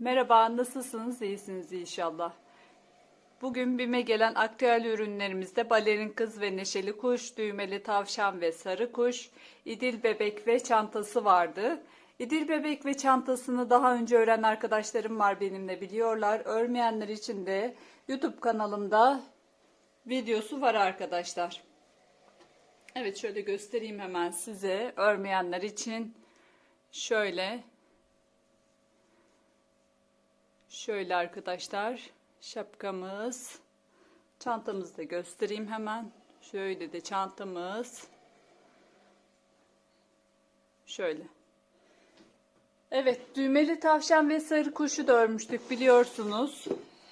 Merhaba, nasılsınız? İyisiniz inşallah. Bugün BİM'e gelen aktüel ürünlerimizde balerin kız ve neşeli kuş, düğmeli tavşan ve sarı kuş, idil bebek ve çantası vardı. İdil bebek ve çantasını daha önce öğren arkadaşlarım var benimle biliyorlar. Örmeyenler için de YouTube kanalımda videosu var arkadaşlar. Evet şöyle göstereyim hemen size örmeyenler için. Şöyle Şöyle arkadaşlar şapkamız. Çantamızı da göstereyim hemen. Şöyle de çantamız. Şöyle. Evet düğmeli tavşan ve sarı kuşu da örmüştük biliyorsunuz.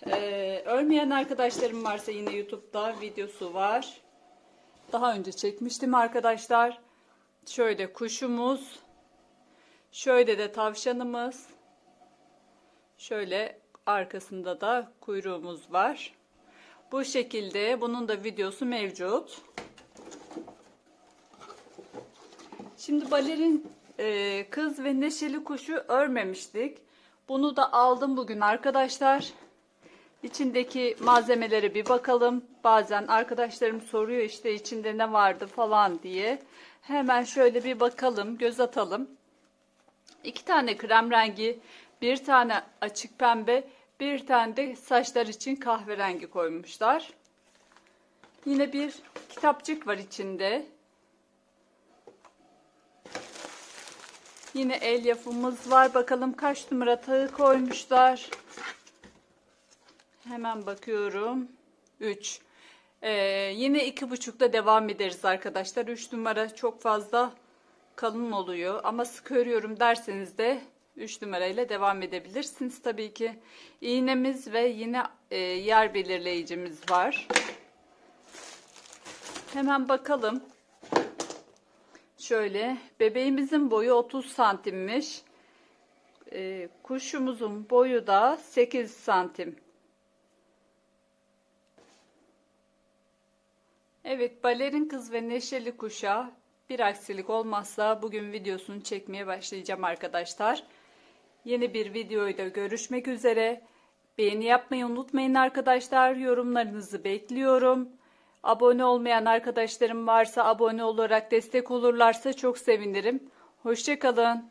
Ee, örmeyen arkadaşlarım varsa yine YouTube'da videosu var. Daha önce çekmiştim arkadaşlar. Şöyle kuşumuz. Şöyle de tavşanımız. Şöyle arkasında da kuyruğumuz var. Bu şekilde bunun da videosu mevcut. Şimdi balerin e, kız ve neşeli kuşu örmemiştik. Bunu da aldım bugün arkadaşlar. İçindeki malzemelere bir bakalım. Bazen arkadaşlarım soruyor işte içinde ne vardı falan diye. Hemen şöyle bir bakalım, göz atalım. İki tane krem rengi, bir tane açık pembe, bir tane de saçlar için kahverengi koymuşlar. Yine bir kitapçık var içinde. Yine el yapımız var. Bakalım kaç numara tağı koymuşlar. Hemen bakıyorum. 3. Ee, yine iki buçukta devam ederiz arkadaşlar. 3 numara çok fazla kalın oluyor. Ama sık örüyorum derseniz de 3 numarayla devam edebilirsiniz tabii ki. İğnemiz ve yine e, yer belirleyicimiz var. Hemen bakalım. Şöyle bebeğimizin boyu 30 santimmiş. E, kuşumuzun boyu da 8 santim. Evet balerin kız ve neşeli kuşa bir aksilik olmazsa bugün videosunu çekmeye başlayacağım arkadaşlar. Yeni bir videoyla görüşmek üzere. Beğeni yapmayı unutmayın arkadaşlar. Yorumlarınızı bekliyorum. Abone olmayan arkadaşlarım varsa abone olarak destek olurlarsa çok sevinirim. Hoşçakalın.